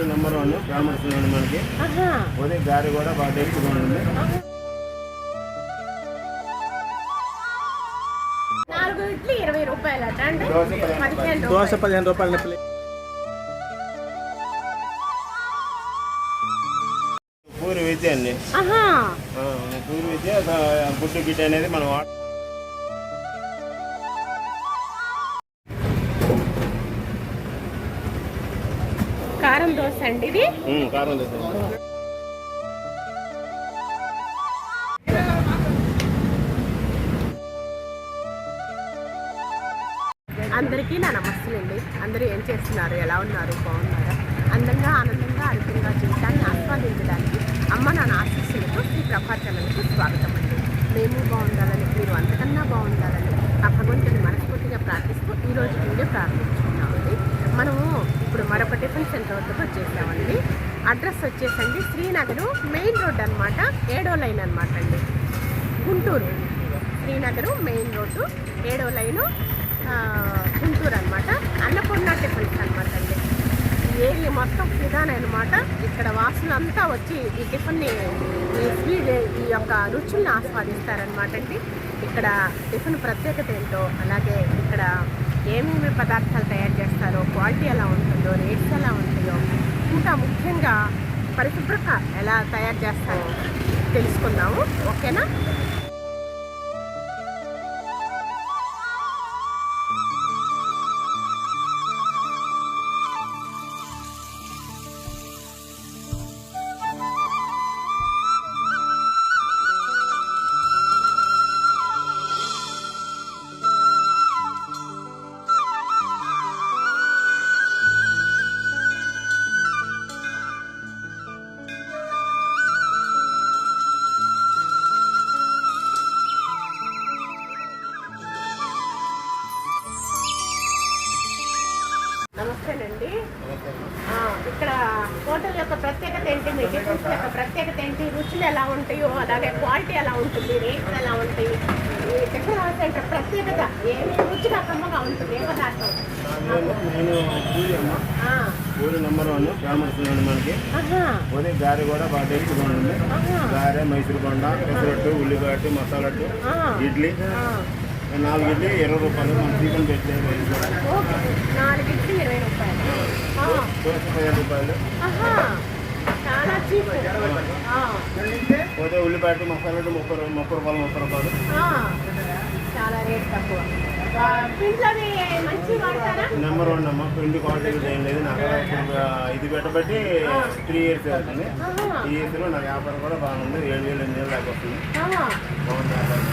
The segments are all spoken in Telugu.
ఊరి నెంబర్ వన్ ఫేమస్ ఉంది మనకి. ఉదయం గారి కూడా బాగా టేస్ట్గా ఉంటుంది నాలుగు ఇడ్లీ ఇరవై రూపాయలు అట అండి దోశ పదిహేను రూపాయలు. ప్లేట్ పూరి విద్య అండి. పూరి విద్య గుడ్డు గిడ్డ అనేది మనం వాడ అండి ఇది అందరికీ నా నమస్తే అండి. అందరూ ఏం చేస్తున్నారు? ఎలా ఉన్నారు? బాగున్నారా? అందంగా ఆనందంగా ఆరోగ్యంగా జీవితాన్ని ఆస్వాదించడానికి అమ్మ నాన్న ఆశీస్సులతో శ్రీ ప్రభాచరణకు స్వాగతం అండి. మేము బాగుండాలని మీరు అంతకన్నా బాగుండాలని ఆ భగవంతుని మనస్ఫూర్తిగా ప్రార్థిస్తూ ఈ రోజు వీడియో ప్రారంభించుకున్నామండి మనము ఇప్పుడు మరొక టిఫిన్ సెంటర్ వద్దకు వచ్చేసామండి. అడ్రస్ వచ్చేసండి శ్రీనగర్ మెయిన్ రోడ్ అన్నమాట. ఏడో లైన్ అనమాట అండి. గుంటూరు. Srinagar main road. ఏడో లైను గుంటూరు అనమాట అన్నపూర్ణ టిఫిన్స్ అనమాట అండి. ఈ ఏరియా మొత్తం ఫిదాన్ అనమాట ఇక్కడ వాసులంతా వచ్చి ఈ టిఫిన్ని ఈ స్వీట్ ఈ యొక్క రుచుల్ని ఆస్వాదిస్తారనమాట అండి. ఇక్కడ టిఫిన్ ప్రత్యేకత ఏంటో అలాగే ఇక్కడ ఏమేమి పదార్థాలు తయారు చేస్తారో క్వాలిటీ ఎలా ఉంటుందో రేట్స్ ఎలా ఉంటాయో ఇంకా ముఖ్యంగా పరిశుభ్రత ఎలా తయారు చేస్తారో తెలుసుకుందాము. ఓకేనా? యొక్క ప్రత్యేకత ఏంటి? రుచులు ఎలా ఉంటాయో అలాగే క్వాలిటీ ఎలా ఉంటుంది రేట్లు ఎలా ఉంటాయి? ఈ హౌస్ సెంటర్ ప్రత్యేకత ఏమి రుచిగా కమ్మగా ఉంటుంది ఏ పదార్థం? పూరి నెంబర్ వన్ ఉంది మనకి. ఉదయం గారి కూడా బాగా టేస్ట్గా ఉంటుంది ఆహా, గారె మైసూర్ కొండ పెసరట్టు ఉల్లిగడ్డ మసాలట్టు ఇడ్లీ. నాలుగు ఇడ్లీ ఇరవై రూపాయలు మన చికెన్ పెట్టే నాలుగు ఇడ్లీ ఇరవై రూపాయలు. ఆ, దోశ పదిహేను రూపాయలు చాలా చీప్ పోతే ఉల్లిపాయ రెండు ముప్పై రెండు ముప్పై రూపాయలు ముప్పై రూపాయలు. చాలా రేట్ తక్కువ నెంబర్ వన్ అమ్మ పిండి క్వాలిటీ ఏం లేదు. నాకు ఇది పెట్టబట్టి త్రీ ఇయర్స్ అవుతుంది. ఆహా. ఇయర్స్లో నాకు వ్యాపారం కూడా బాగుంది. ఏడు వేలు ఎనిమిది వేలు దాకా వస్తుంది. బాగుంది వ్యాపారం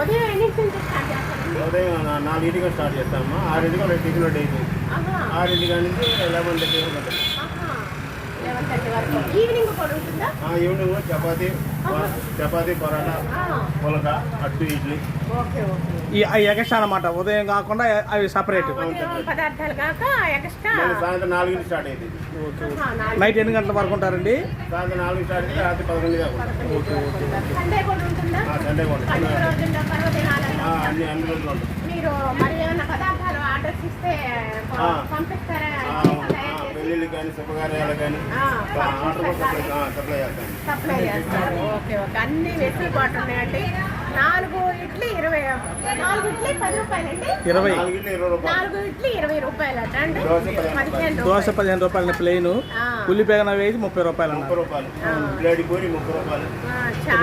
ఉదయం ఎన్నింటి నుంచి స్టార్ట్ చేస్తారండి నాలుగింటికి స్టార్ట్ చేస్తామమ్మా ఆరింటికి ఒక టిఫిన్ డైలీ ఆహా, ఆరింటి కాడి నుంచి లెవెన్ థర్టీ ఉంటుంది ఆహా. 11:30 వరకు ఈవినింగ్ కూడా ఉంటుందా ఆ, ఈవినింగ్ చపాతీ చపాతీ పరోటా పులక అట్టు ఇడ్లీ. Okay okay. ఈ అవి ఎగస్ట్రా అనమాట ఉదయం కాకుండా అవి సపరేట్ పదార్థాలు కాక ఎక్స్ట్రా మళ్ళీ సాయంత్రం నాలుగింటికి స్టార్ట్ అయింది నాలుగు నైట్ ఎన్ని గంటల వరకు ఉంటారండి? సాయంత్రం నాలుగు స్టార్ట్ అయితే రాత్రి పదకొండు? సండే కూడా ఉంటుందా? సండే కూడా అన్ని అన్ని రోజులు మీరు మరి ఏమైనా పదార్థాలు ఆర్డర్స్ ఇస్తే. పంపిస్తారా? పెళ్ళిళ్ళు కానీ శుభకార్యాలు కానీ ఆ, ఆర్డర్ కూడా సప్లై. ఆ, సప్లై చేస్తాను సప్లై చేస్తారు. Okay okay. అన్ని వెసులుబాటు ఉన్నాయండి. నాలుగు ఇడ్లీ ఇరవై నాలుగు ఇడ్లీ పది రూపాయలండి ఇరవై. నాలుగు ఇడ్లీ ఇరవై రూపాయలు. నాలుగు ఇడ్లీ ఇరవై రూపాయలు. అట అండి దోశ పదిహేను రూపాయలు ప్లేన్ ఆ, ఉల్లిపాయన వేసి ముప్పై రూపాయలు ముప్పై రూపాయలు.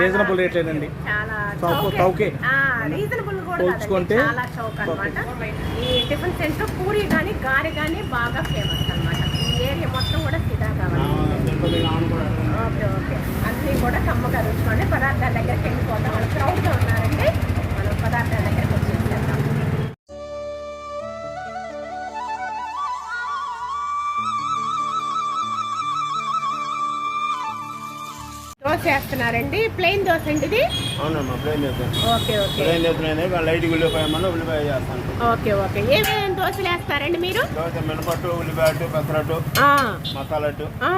రీజనబుల్ రేట్లేనండి చాలా చౌక- రీజనబుల్ కూడా పోల్చుకుంటే ఈ టిఫిన్ సెంటర్ పూరి కానీ గారె కానీ బాగా ఫేమస్ అన్నమాట. ఈ ఏరియా మొత్తం కూడా సిద్ధా కావాలి. Okay okay. అన్నీ కూడా కమ్మగా రుచుకోండి పదార్థాల దగ్గరికి వెళ్ళిపోతాం. వాళ్ళు క్రౌడ్గా ఉన్నారండి దోశ వేస్తున్నారండి ప్లెయిన్ దోశ అండి ఇది? అవునమ్మా ప్లేన్ చేస్తాను ఓకే ఓకే. ప్లేన్ చేస్తున్నాయి లైట్ ఉల్లిపాయ ఉల్లిపాయ చేస్తాను. Okay okay. ఏమేమి దోశలు వేస్తారండి మీరు? దోశ మినపట్టు ఉల్లిపాయ పెసరట్టు ఆ, మసాలట్టు ఆ,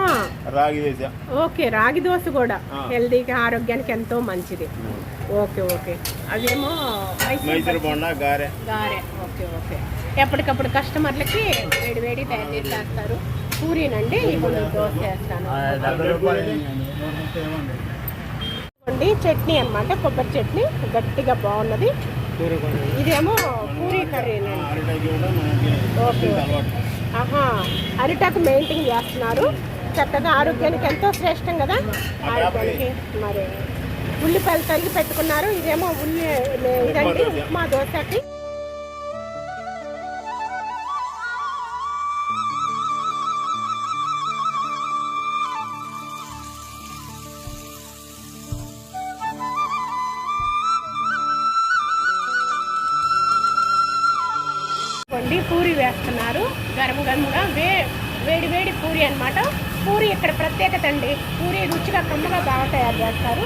రాగి చేసా ఓకే రాగి దోశ కూడా. హెల్దీగా ఆరోగ్యానికి ఎంతో మంచిది. Okay okay. అదేమో మైసూర్. బొండ గారె. గారె. Okay okay. ఎప్పటికప్పుడు కస్టమర్లకి వేడి వేడి తయారు చేసేస్తారు పూరీనండి ఇప్పుడు దోశ వేస్తాను చట్నీ అన్నమాట కొబ్బరి చట్నీ గట్టిగా బాగున్నది. ఇదేమో పూరీ మనకి ఓకే ఆహా అరిటాకు మెయింటైన్ చేస్తున్నారు. చక్కగా ఆరోగ్యానికి ఎంతో శ్రేష్టం కదా? ఆరోగ్యానికి మరి ఉల్లిపాయలు తరిగి పెట్టుకున్నారు. ఇదేమో ఉల్లి ఇదండి ఉప్మా దోశకి. పూరి వేస్తున్నారు. గరం గరంగా వే వేడి వేడి పూరి అనమాట పూరి ఇక్కడ ప్రత్యేకత అండి. పూరి రుచిగా కమ్మగా బాగా తయారు చేస్తారు.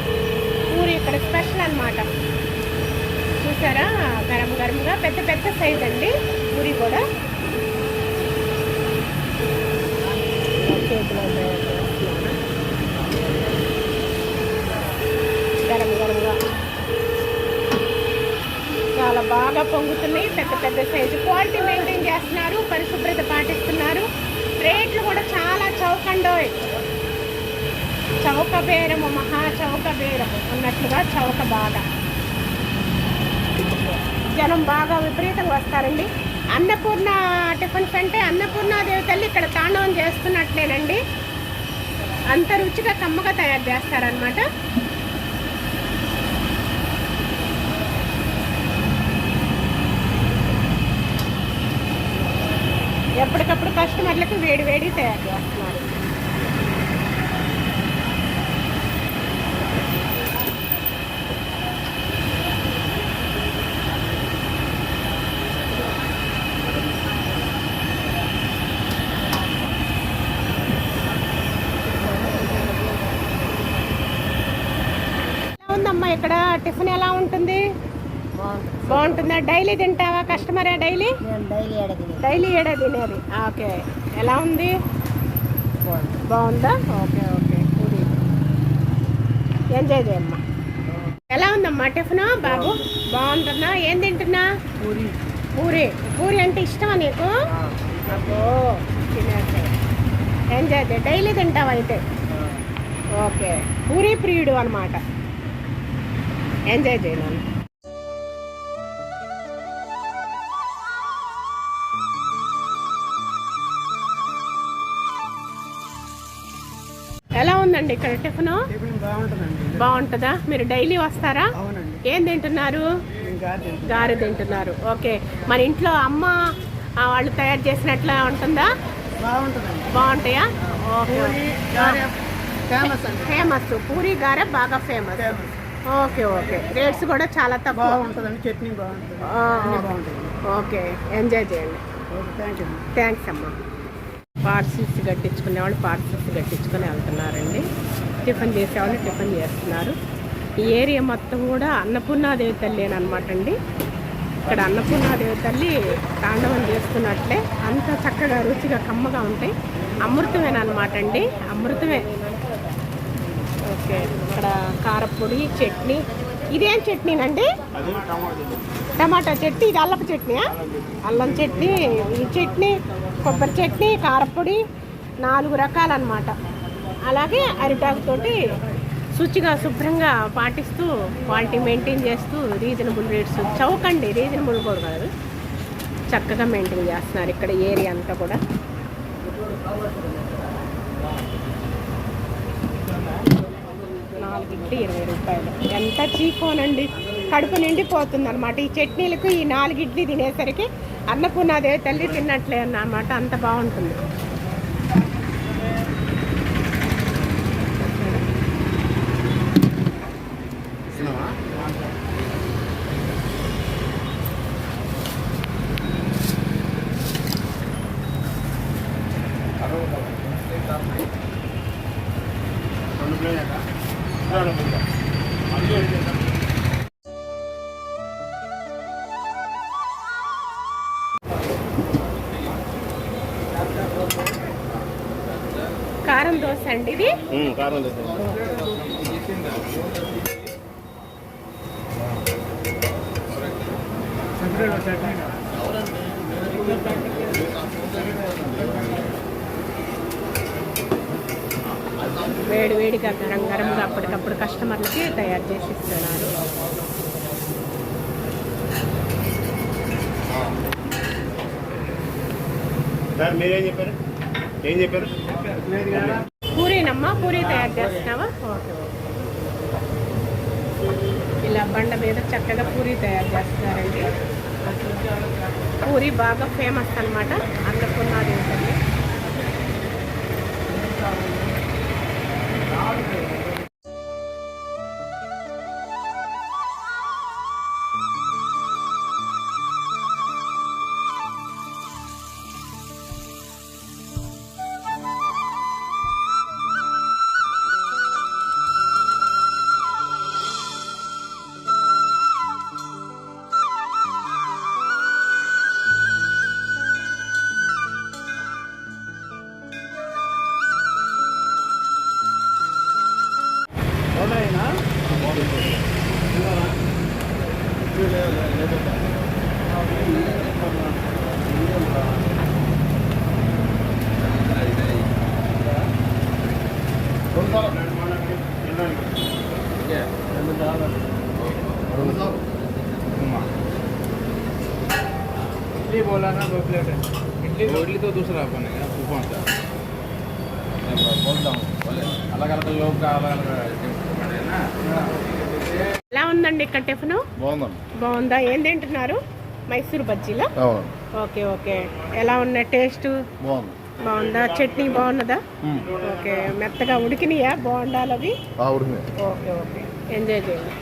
పూరి ఇక్కడ స్పెషల్ అనమాట చూసారా? గరం గరంగా పెద్ద పెద్ద సైజ్ అండి పూరి కూడా. గరం గరంగా చాలా బాగా పొంగుతున్నాయి. పెద్ద పెద్ద సైజు క్వాలిటీ మెయింటైన్ చేస్తున్నారు. పరిశుభ్రత పాటిస్తున్నారు. రేట్లు కూడా చాలా చౌకండోయ్. చౌక బేరము మహా చౌక బేరము అన్నట్లుగా చౌక బాగా. జనం బాగా విపరీతంగా వస్తారండి. అన్నపూర్ణ టిఫిన్స్ అంటే అన్నపూర్ణాదేవి తల్లి ఇక్కడ తాండవం చేస్తున్నట్లేనండి. అంత రుచిగా కమ్మగా తయారు చేస్తారనమాట ఎప్పటికప్పుడు కస్టమర్లకు వేడి వేడి తయారు చేస్తున్నారు. ఉందమ్మా ఇక్కడ? టిఫిన్ ఎలా ఉంటుంది? బాగుంటుందా. డైలీ తింటావా కస్టమరే డైలీ? డైలీ ఏడా తినేది. ఓకే. ఎలా ఉంది? బాగుందా. Okay okay. పూరి ఎంజాయ్ చేయమ్మా ఎలా ఉందమ్మా టిఫిన్ బాబు? బాగుంటుందా? ఏం తింటున్నా? పూరి. పూరి. పూరి అంటే ఇష్టమా నీకు? అబ్బో తినేసే. ఎంజాయ్ చేయి. డైలీ తింటావా అయితే? ఓకే. పూరి ప్రియుడు అనమాట ఎంజాయ్ చేయను ఉందండి ఇక్కడ టిఫిన్? బాగుంటుందా? మీరు డైలీ వస్తారా? ఏం తింటున్నారు? గారె తింటున్నారు. ఓకే. మన ఇంట్లో అమ్మ వాళ్ళు తయారు చేసినట్లా ఉంటుందా? బాగుంటాయా? ఓకే. ఫేమస్ పూరి గారె బాగా ఫేమస్. Okay okay. రేట్స్ కూడా చాలా తక్కువ. బాగుంటుందండి. చట్నీ బాగుంటుంది. ఓకే. ఎంజాయ్ చేయండి. థ్యాంక్స్ అమ్మా. పార్సిల్స్ కట్టించుకునే వాళ్ళు పార్సిల్స్ కట్టించుకొని వెళ్తున్నారండి. టిఫిన్ చేసేవాళ్ళు టిఫిన్ చేస్తున్నారు. ఈ ఏరియా మొత్తం కూడా అన్నపూర్ణాదేవి తల్లి అనమాట అండి. ఇక్కడ అన్నపూర్ణాదేవి తల్లి తాండవం చేస్తున్నట్లే అంత చక్కగా రుచిగా కమ్మగా ఉంటాయి. అమృతమేనమాట అండి? అమృతమే. ఓకే ఇక్కడ కారపొడి చట్నీ. ఇదేం చట్నీనండి? టమాటా టమాటా చట్నీ ఇది అల్లపు చట్నీయా? అల్లం చట్నీ. ఈ చట్నీ కొబ్బరి చట్నీ కారపొడి నాలుగు రకాలన్నమాట. అలాగే అరిటాకుతోటి శుచిగా శుభ్రంగా పాటిస్తూ క్వాలిటీ మెయింటైన్ చేస్తూ రీజనబుల్ రేట్స్ చౌకండి. రీజనబుల్ కూడా కాదు. చక్కగా మెయింటైన్ చేస్తున్నారు ఇక్కడ ఏరియా అంతా కూడా. నాలుగు ఇరవై రూపాయలు. ఎంత చీకోనండి కడుపు నిండిపోతుంది అనమాట ఈ చట్నీలకు ఈ నాలుగు ఇడ్లీ తినేసరికి అన్నపూర్ణాదేవి తల్లి తిన్నట్లే అన్నమాట. అంత బాగుంటుంది. అండి ఇది వేడి వేడిగా గరం గరంగా అప్పటికప్పుడు కస్టమర్లకి తయారు చేసి ఇస్తున్నారు. సార్ మీరేం చెప్పారు? ఏం చెప్పారు? పూరీనమ్మా? పూరీ తయారు చేస్తున్నావా? ఓకే. ఇలా బండ మీద చక్కగా పూరీ తయారు చేస్తున్నారండి. పూరీ బాగా ఫేమస్ అనమాట అన్నపూర్ణాది इडली बोला ना दो प्लेट है इडली इडली तो दूसरा बनेगा तूफान का मैं बोलता हूँ बोले अलग अलग लोग का अलग अलग बनेगा ना ఎలా ఉందండి ఇక్కడ టిఫిన్ బాగుందండి బాగుందా ఏం తింటున్నారు మైసూర్ బజ్జీలా అవును ఓకే ఓకే ఎలా ఉన్నాయి టేస్ట్ బాగుంది బాగుందా? చట్నీ బాగున్నదా? ఓకే. మెత్తగా ఉడికినాయా? బాగుండాలి అవి? Okay okay. ఎంజాయ్ చేయండి.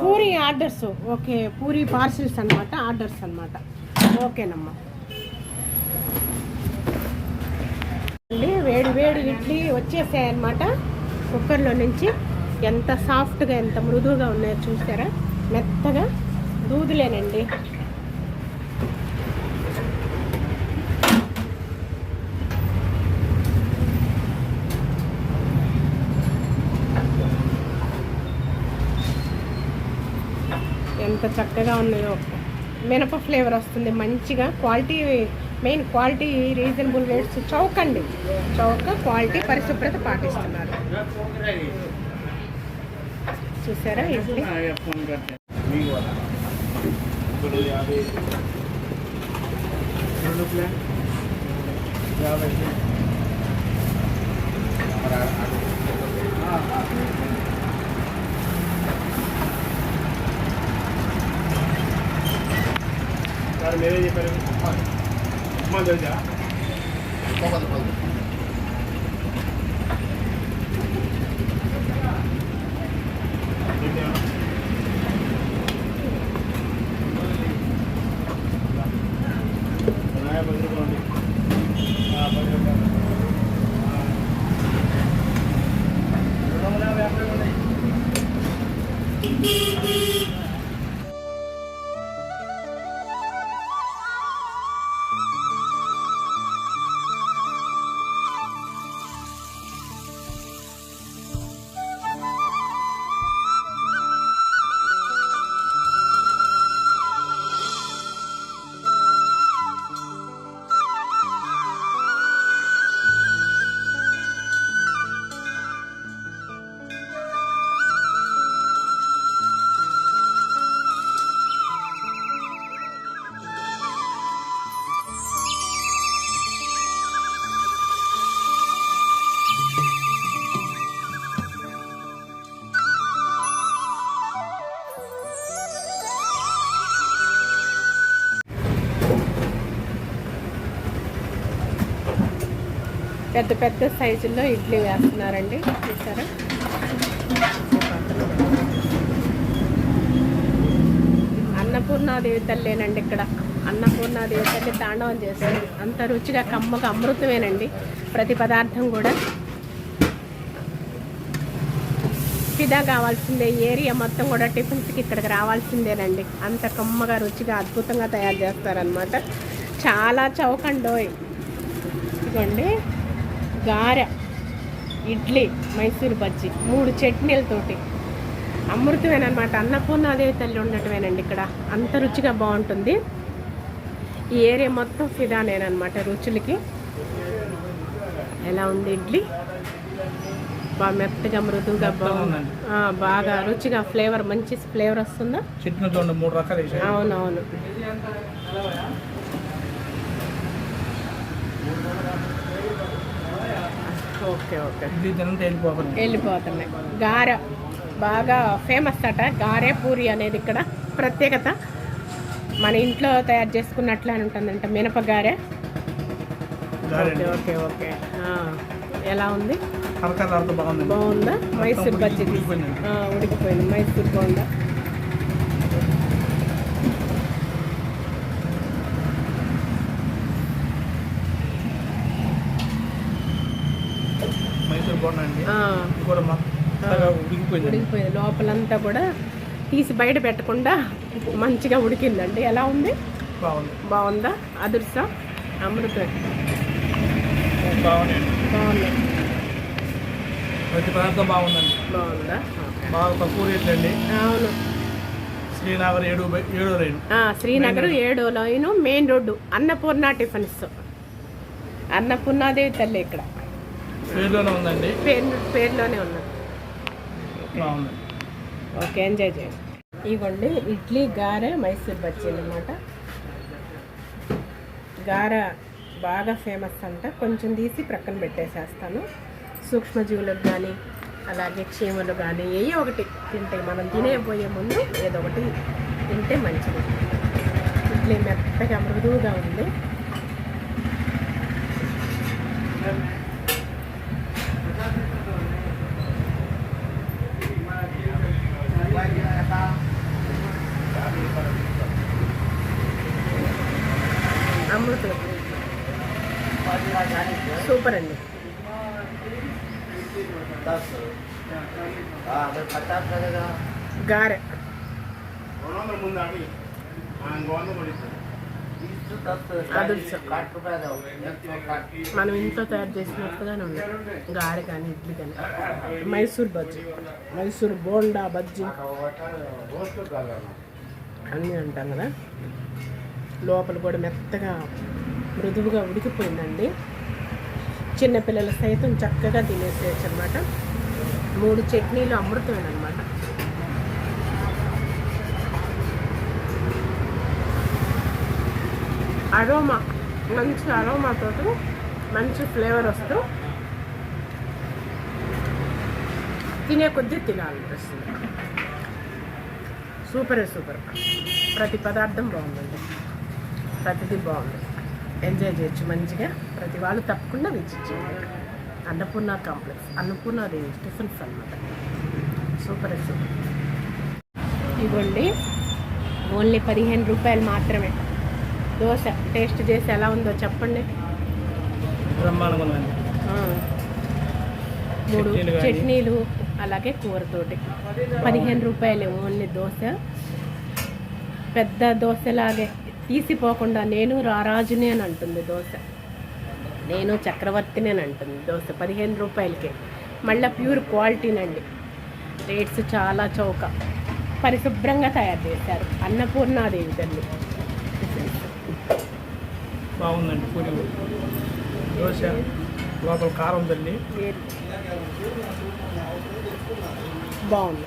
Puri orders. Okay puri parcels అన్నమాట ఆర్డర్స్ అన్నమాట. ఓకేనమ్మా. అండి వేడి వేడి ఇడ్లీ వచ్చేసాయి అన్నమాట. కుక్కర్లో నుంచి ఎంత సాఫ్ట్గా ఎంత మృదువుగా ఉన్నాయో చూసారా? మెత్తగా. దూదులేనండి. ఎంత చక్కగా ఉన్నాయో. మినప ఫ్లేవర్ వస్తుంది మంచిగా. Quality main quality reasonable rates Chowk అండి చౌక క్వాలిటీ పరిశుభ్రత పాటిస్తున్నారు. చూసారా ఇడ్లీ యాభై. సార్ మీరేం చెప్పారు? ఉప్మా. తెలుసా పెద్ద పెద్ద సైజుల్లో ఇడ్లీ వేస్తున్నారండి. చూసారా? అన్నపూర్ణాదేవి తల్లేనండి ఇక్కడ. అన్నపూర్ణాదేవి తల్లి తాండవం చేస్తుంది. అంత రుచిగా కమ్మగా అమృతమేనండి. ప్రతి పదార్థం కూడా. ఫిదా కావాల్సిందే ఏరియా మొత్తం కూడా టిఫిన్స్కి ఇక్కడికి రావాల్సిందేనండి. అంత కమ్మగా రుచిగా అద్భుతంగా తయారు చేస్తారనమాట చాలా చౌకండోయ్. ఇదిగోండి. గారె ఇడ్లీ మైసూర్ బజ్జీ మూడు చట్నీలతోటి. అమృతమేనమాట అన్నపూర్ణాదేవి తల్లి ఉండటమేనండి ఇక్కడ. అంత రుచిగా బాగుంటుంది. ఈ ఏరియా మొత్తం ఫిదానేనమాట రుచులకి. ఎలా ఉంది ఇడ్లీ? బాగా మెత్తగా మృదువుగా బాగుంది బాగా రుచిగా ఫ్లేవర్ మంచి ఫ్లేవర్ వస్తుందా? అవునవును. Okay okay. ఇది తినంటే వెళ్ళిపోకండి వెళ్ళిపోతున్నాయి గారె బాగా ఫేమస్ అట. గారె పూరి అనేది ఇక్కడ ప్రత్యేకత. మన ఇంట్లో తయారు చేసుకున్నట్లే అని ఉంటుందంట. మినప గారె. Okay okay okay. ఎలా ఉంది? బాగుంది? మైసూర్ బజ్జీ ఉడికిపోయింది. మైసూర్ బాగుందా మైసూర్ బాగుందండి ఆ, ఇది కూడా ఉడికిపోయింది లోపలంతా కూడా తీసి బయట పెట్టకుండా మంచిగా ఉడికిందండి. ఎలా ఉంది? బాగుంది. బాగుందా? అదుర్సా అమృతం. బాగుంది బాగుంది ప్రతి పదార్థం బాగుందండి. బాగుందా? ఓకే. బాగా తక్కువ రేట్లు అండి. అవును. శ్రీనగర్ ఏడు శ్రీనగర్ ఏడో line main road Annapurna tiffins. Annapurnadevi తల్లి ఇక్కడ. పేరులోనే ఉందండి. పేరు పేరులోనే ఉన్నది బాగుంది ఓకే ఎంజాయ్ చేయండి. ఇవ్వండి ఇడ్లీ గారె మైసూర్ బజ్జీ అన్నమాట. గారె బాగా ఫేమస్ అంట. కొంచెం తీసి ప్రక్కన పెట్టేసేస్తాను. సూక్ష్మజీవులకు కానీ అలాగే చీమలు కానీ ఏ ఒకటి తింటే మనం తినేపోయే ముందు ఏదో ఒకటి తింటే మంచిది. ఇడ్లీ మెత్తగా మృదువుగా ఉంది అమృతం సూపర్ అండి గారె రెండు వందల ముందు అడిగి ఇంకో వంద కూడా ఇస్తాను అదుర్సం మనం ఇంట్లో తయారు చేసినట్టుగానే ఉంది. గారె కానీ ఇడ్లీ కానీ. మైసూర్ బజ్జీ. మైసూర్ బోండా బజ్జీ. అన్నీ అంటాం కదా. లోపల కూడా మెత్తగా మృదువుగా ఉడికిపోయిందండి. చిన్నపిల్లలు సైతం చక్కగా తినేసేయచ్చు అనమాట మూడు చట్నీలు అమృతమేనమాట అరోమా మంచి అరోమాతో మంచి ఫ్లేవర్ వస్తూ తినే కొద్దీ తినాలనిపిస్తుంది సూపరే సూపర్. ప్రతి పదార్థం బాగుందండి. ప్రతిదీ బాగుంది. ఎంజాయ్ చేయొచ్చు మంచిగా. ప్రతి వాళ్ళు తప్పకుండా విజిట్ చేయండి Annapurna complex. Annapurna range tiffins అనమాట సూపరే సూపర్. ఇవ్వండి. ఓన్లీ పదిహేను రూపాయలు మాత్రమే. దోశ టేస్ట్ చేసి ఎలా ఉందో చెప్పండి. మూడు. చట్నీలు అలాగే కూరతోటి. పదిహేను రూపాయలు ఓన్లీ దోశ. పెద్ద దోశలాగే తీసిపోకుండా నేను రారాజుని అని అంటుంది దోశ. నేను చక్రవర్తిని అని అంటుంది దోశ. పదిహేను రూపాయలకే. మళ్ళీ ప్యూర్ క్వాలిటీనండి. రేట్స్ చాలా చౌక. పరిశుభ్రంగా తయారు చేశారు. అన్నపూర్ణాదేవి తల్లి. బాగుందండి పూరి దోశ లోపల కారం తల్లి. బాగుంది.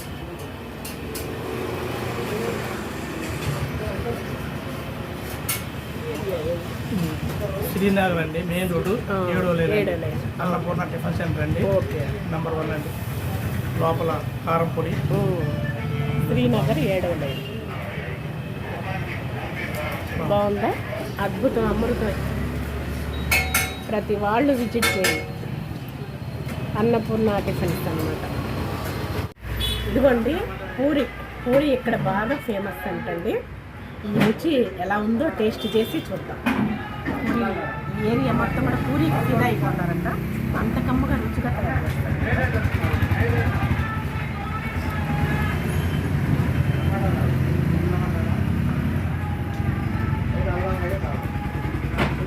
శ్రీనగర్ అండి మెయిన్ రోడ్డు. ఏడో లేదు ఏడో. అన్నపూర్ణ టిఫిన్ సెంటర్ అండి. ఓకే. నంబర్ వన్ అండి. లోపల కారం పొడి. శ్రీనగర్ ఏడవ లైన్. బాగుందా? అద్భుతం అమృతం ప్రతి వాళ్ళు విజిట్ చేయండి. అన్నపూర్ణ టిఫిన్స్ అనమాట ఇదిగోండి పూరి. పూరి ఇక్కడ బాగా ఫేమస్ అంటండి. ఈ రుచి ఎలా ఉందో టేస్ట్ చేసి చూద్దాం. ఈ ఏరియా మొత్తం కూడా పూరికి ఫిదా అయిపోతారంట. అంత కమ్మగా రుచిగా తయారు చేస్తారు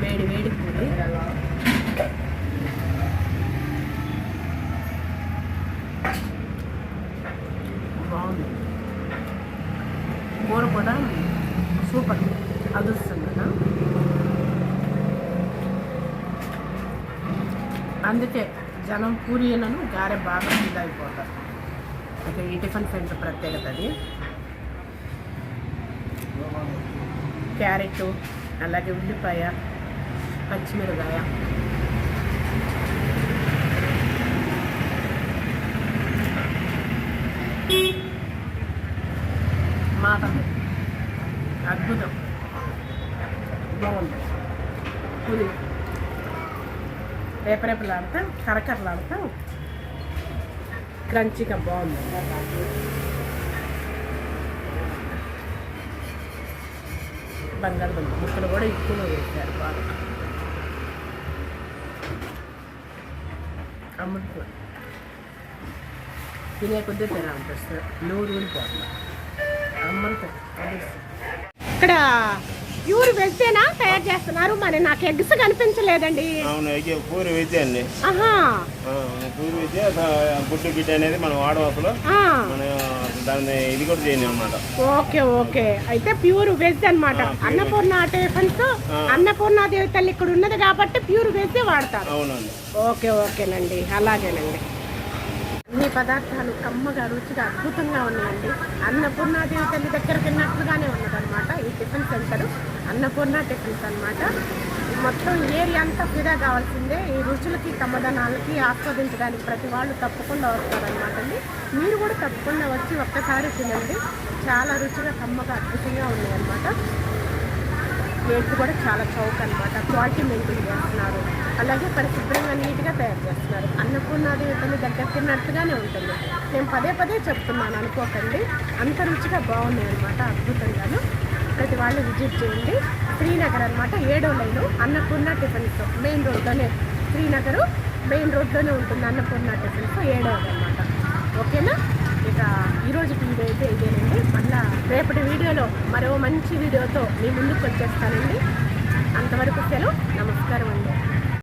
వేడి పూరి బాగుంది కూర కూడా సూపర్ అదుస్తుంది కదా అందుకే మనం పూరియలను గారె బాగా ఇదైపోతాం ఇక ఈ టిఫిన్ సెంటర్ ప్రత్యేకత అది. క్యారెట్ అలాగే ఉల్లిపాయ పచ్చిమిరకాయ మాట అద్భుతం బాగుంది పులి రేపరేపలాడుతా కరకరలాడుతూ క్రంచిగా బాగుంది బంగాళదుంప ముక్కలు కూడా ఎక్కువ వేశారు బాగా. అమృతం. తినే కొద్దీ తినాలనిపిస్తుంది నూరు ఊరిపోతుంది అమృతం. ఇక్కడ ప్యూర్ వెజ్జేనా? తయారు చేస్తున్నారు. మరి నాకు ఎగ్స్ కనిపించలేదండి. అవును అయితే పూరి విద్య అండి. పూరి విద్య గుడ్డు గిడ్డ అనేది మనం వాడడం అసలు ఆ, మన దాన్ని ఇది కూడా చేయండి అనమాట ఓకే ఓకే. అయితే pure veg pure Annapurna tiffins ఆ. అన్నపూర్ణాదేవి తల్లి ఇక్కడ ఉన్నది కాబట్టి ప్యూర్ వెజ్ వాడతారు. అవునండి. ఓకే ఓకేనండి. అలాగేనండి. అన్ని పదార్థాలు కమ్మగా రుచిగా అద్భుతంగా ఉన్నాయండి. అన్నపూర్ణాదేవి తల్లి దగ్గర తిన్నట్లుగానే ఉన్నదన్నమాట ఈ టిఫిన్ సెంటర్. అన్నపూర్ణ టిఫిన్స్ అనమాట మొత్తం ఏరియా అంతా ఫిదా కావాల్సిందే. ఈ రుచులకి కమ్మదనాలకి ఆస్వాదించడానికి ప్రతి వాళ్ళు తప్పకుండా వస్తారనమాట అండి. మీరు కూడా తప్పకుండా వచ్చి ఒక్కసారి తినండి. చాలా రుచిగా కమ్మగా అద్భుతంగా ఉన్నాయన్నమాట. రేట్లు కూడా చాలా చౌక అనమాట క్వాలిటీ మెయింటైన్ చేస్తున్నారు. అలాగే పరిశుభ్రంగా నీట్గా తయారు చేస్తున్నారు. అన్నపూర్ణాది తల్లి దగ్గర తిన్నట్టుగానే ఉంటుంది. నేను పదే పదే చెప్తున్నాను అనుకోకండి. అంత రుచిగా బాగున్నాయి అనమాట అద్భుతంగాను. ప్రతి వాళ్ళు విజిట్ చేయండి. శ్రీనగర్ అనమాట ఏడో లైను అన్నపూర్ణ టిఫిన్స్ మెయిన్ రోడ్లోనే శ్రీనగర్ మెయిన్ రోడ్లోనే ఉంటుంది అన్నపూర్ణ టిఫిన్స్ ఏడో అనమాట ఓకేనా? ఇక ఈరోజు వీడియో అయితే ఇదేనండి. మళ్ళా రేపటి వీడియోలో మరో మంచి వీడియోతో మీ ముందుకు వచ్చేస్తానండి. అంతవరకు సెలవు నమస్కారం అండి.